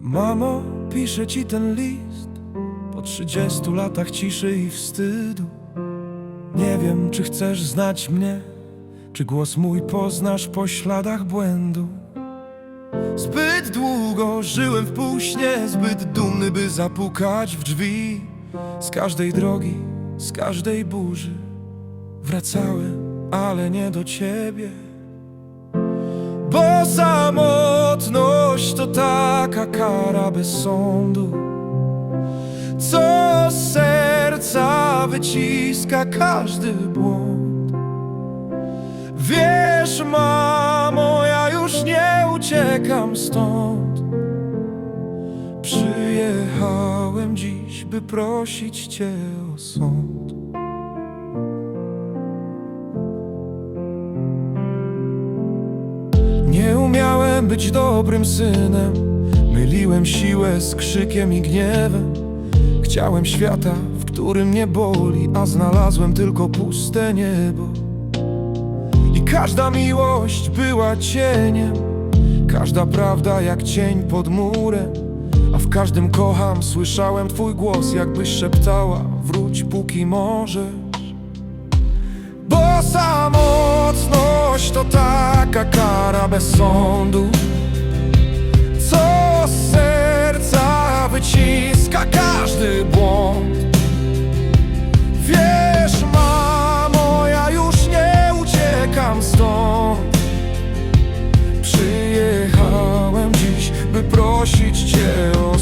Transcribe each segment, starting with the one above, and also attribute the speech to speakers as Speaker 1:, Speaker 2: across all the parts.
Speaker 1: Mamo, piszę ci ten list po 30 latach ciszy i wstydu. Nie wiem, czy chcesz znać mnie, czy głos mój poznasz po śladach błędu. Zbyt długo żyłem w półśnie, zbyt dumny, by zapukać w drzwi. Z każdej drogi, z każdej burzy wracałem, ale nie do ciebie. Bo samotność to taka kara bez sądu, co z serca wyciska każdy błąd. Wiesz, mamo, ja już nie uciekam stąd. Przyjechałem dziś, by prosić cię o sąd. Umiałem być dobrym synem. Myliłem siłę z krzykiem i gniewem. Chciałem świata, w którym nie boli A znalazłem tylko puste niebo. I każda miłość była cieniem. Każda prawda jak cień pod murem. A w każdym kocham słyszałem twój głos Jakbyś szeptała Wróć póki możesz bo samotność to taka kara bez sądu. Co z serca wyciska każdy błąd? Wiesz mamo, ja już nie uciekam stąd. Przyjechałem dziś, by prosić cię o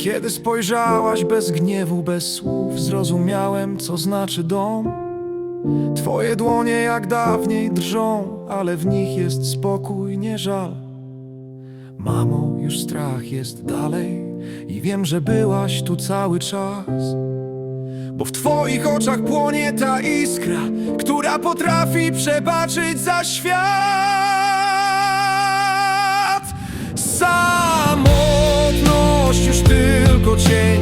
Speaker 1: kiedy spojrzałaś bez gniewu, bez słów, zrozumiałem, co znaczy dom. Twoje dłonie jak dawniej drżą, ale w nich jest spokój, nie żal. Mamo, już strach jest dalej i wiem, że byłaś tu cały czas. Bo w twoich oczach płonie ta iskra, która potrafi przebaczyć za świat. Tylko cień